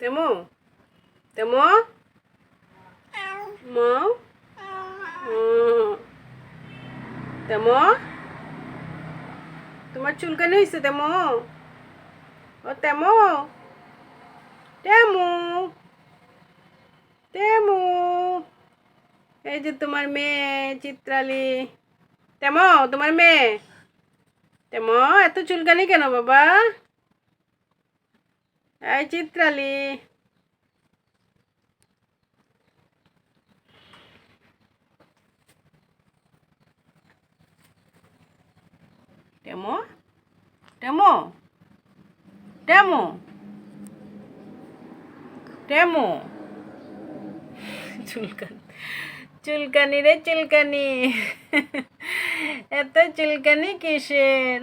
তেমো তেমো মো তেমো তোমার চুলকানি হয়েছে তেমো ও তেমো তেমু তেমু এই যে তোমার মেয়ে, চিত্রালি। তেমো তোমার মেয়ে? তেমো এত চুলকানি কেন বাবা? এই চিত্রালি। টেমো টেমো টেমো টেমো চুলকানি চুলকানি রে চুলকানি। এত চুলকানি কিসের?